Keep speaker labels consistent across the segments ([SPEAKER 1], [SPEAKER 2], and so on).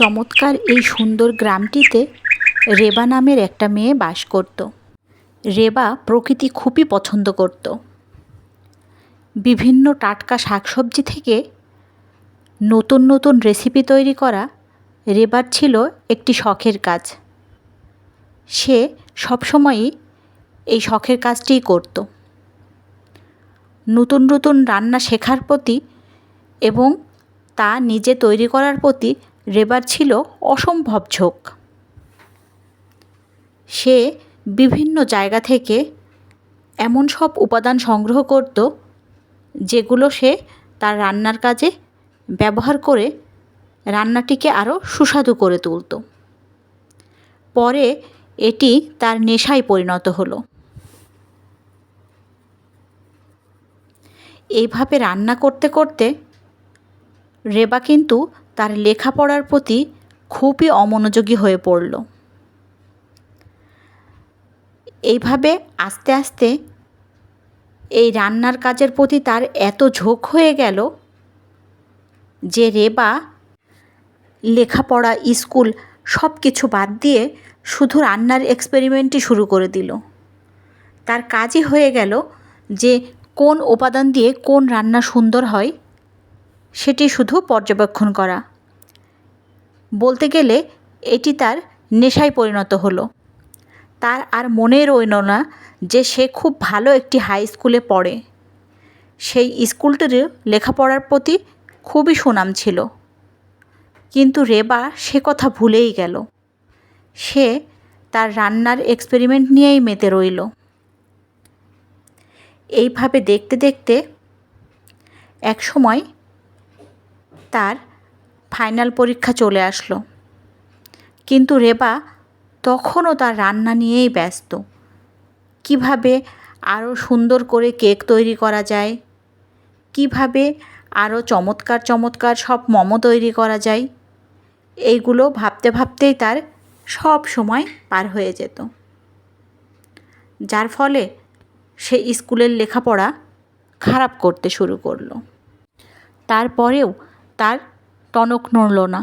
[SPEAKER 1] চমৎকার এই সুন্দর গ্রামটিতে রেবা নামের একটা মেয়ে বাস করত। রেবা প্রকৃতি খুবই পছন্দ করত। বিভিন্ন টাটকা শাকসবজি থেকে নতুন নতুন রেসিপি তৈরি করা রেবার ছিল একটি শখের কাজ। সে সবসময়ই এই শখের কাজটিই করত। নতুন নতুন রান্না শেখার প্রতি এবং তা নিজে তৈরি করার প্রতি রেবার ছিল অসম্ভব ঝোঁক। সে বিভিন্ন জায়গা থেকে এমন সব উপাদান সংগ্রহ করত, যেগুলো সে তার রান্নার কাজে ব্যবহার করে রান্নাটিকে আরও সুস্বাদু করে তুলত। পরে এটি তার নেশায় পরিণত হলো। এইভাবে রান্না করতে করতে রেবা কিন্তু তার লেখাপড়ার প্রতি খুবই অমনোযোগী হয়ে পড়ল। এইভাবে আস্তে আস্তে এই রান্নার কাজের প্রতি তার এত ঝোঁক হয়ে গেল যে রেবা, লেখাপড়া, স্কুল সব কিছু বাদ দিয়ে শুধু রান্নার এক্সপেরিমেন্টই শুরু করে দিল। তার কাজই হয়ে গেল যে কোন উপাদান দিয়ে কোন রান্না সুন্দর হয় সেটি শুধু পর্যবেক্ষণ করা। বলতে গেলে, এটি তার নেশায় পরিণত হলো। তার আর মনে রইল না যে সে খুব ভালো একটি হাই স্কুলে পড়ে। সেই স্কুলটির লেখাপড়ার প্রতি খুবই সুনাম ছিল। কিন্তু রেবা সে কথা ভুলেই গেল। সে তার রান্নার এক্সপেরিমেন্ট নিয়েই মেতে রইল। এইভাবে দেখতে দেখতে এক সময় তার ফাইনাল পরীক্ষা চলে আসলো। কিন্তু রেবা তখনও তার রান্না নিয়েই ব্যস্ত। কীভাবে আরও সুন্দর করে কেক তৈরি করা যায়? কীভাবে আরও চমৎকার চমৎকার সব মোমো তৈরি করা যায়? এইগুলো ভাবতে ভাবতেই তার সব সময় পার হয়ে যেত। যার ফলে সে স্কুলের লেখাপড়া খারাপ করতে শুরু করল। তারপরেও তার টনক নড়ল না।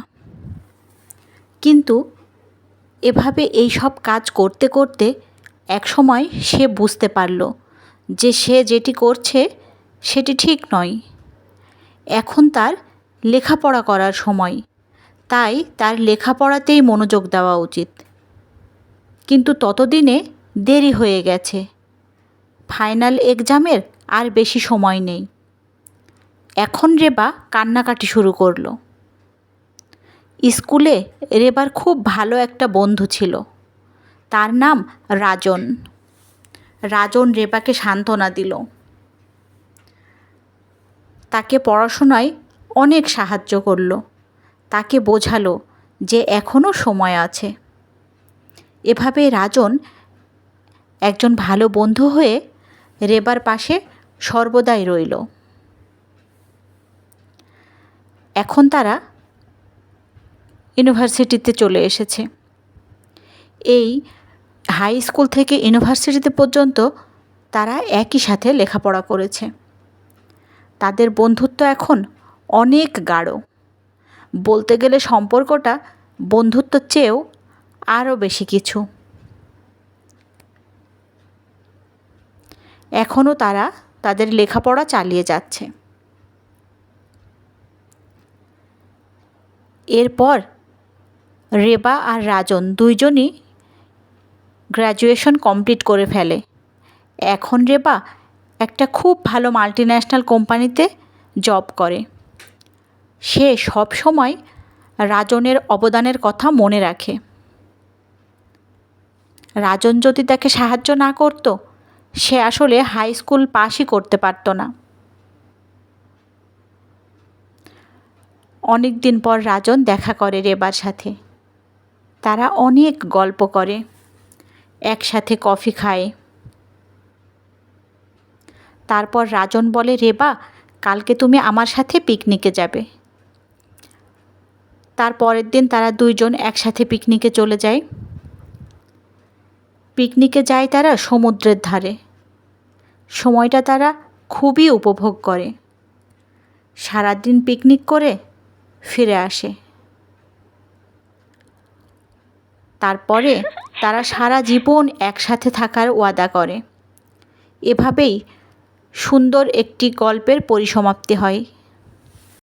[SPEAKER 1] কিন্তু এভাবে এই সব কাজ করতে করতে একসময় সে বুঝতে পারল যে সে যেটি করছে সেটি ঠিক নয়। এখন তার লেখাপড়া করার সময়, তাই তার লেখাপড়াতেই মনোযোগ দেওয়া উচিত। কিন্তু ততদিনে দেরি হয়ে গেছে। ফাইনাল এক্সামের আর বেশি সময় নেই। এখন রেবা কান্নাকাটি শুরু করল। স্কুলে রেবার খুব ভালো একটা বন্ধু ছিল। তার নাম রাজন। রাজন রেবাকে সান্ত্বনা দিল। তাকে পড়াশোনায় অনেক সাহায্য করল। তাকে বোঝালো যে এখনও সময় আছে। এভাবে রাজন একজন ভালো বন্ধু হয়ে রেবার পাশে সর্বদাই রইল। এখন তারা ইউনিভার্সিটিতে চলে এসেছে। এই হাই স্কুল থেকে ইউনিভার্সিটিতে পর্যন্ত তারা একই সাথে লেখাপড়া করেছে। তাদের বন্ধুত্ব এখন অনেক গাঢ়। বলতে গেলে সম্পর্কটা বন্ধুত্বর চেয়েও আরও বেশি কিছু। এখনও তারা তাদের লেখাপড়া চালিয়ে যাচ্ছে। এরপর রেবা আর রাজন দুইজনই গ্র্যাজুয়েশন কমপ্লিট করে ফেলে। এখন রেবা একটা খুব ভালো মাল্টি ন্যাশনাল কোম্পানিতে জব করে। সে সব সময় রাজনের অবদানের কথা মনে রাখে। রাজন যদি তাকে সাহায্য না করত, সে আসলে হাই স্কুল পাসই করতে পারতো না। অনেক দিন পর রাজন দেখা করে রেবার সাথে। তারা অনেক গল্প করে। একসাথে কফি খায়। তারপর রাজন বলে, রেবা, কালকে তুমি আমার সাথে পিকনিকে যাবে। তার পরের দিন তারা দুইজন একসাথে পিকনিকে চলে যায়। পিকনিকে যায় তারা সমুদ্রের ধারে। সময়টা তারা খুবই উপভোগ করে। সারাদিন পিকনিক করে ফিরে আসে। তারপরে তারা সারা জীবন একসাথে থাকার ওয়াদা করে। এভাবেই সুন্দর একটি গল্পের পরিসমাপ্তি হয়।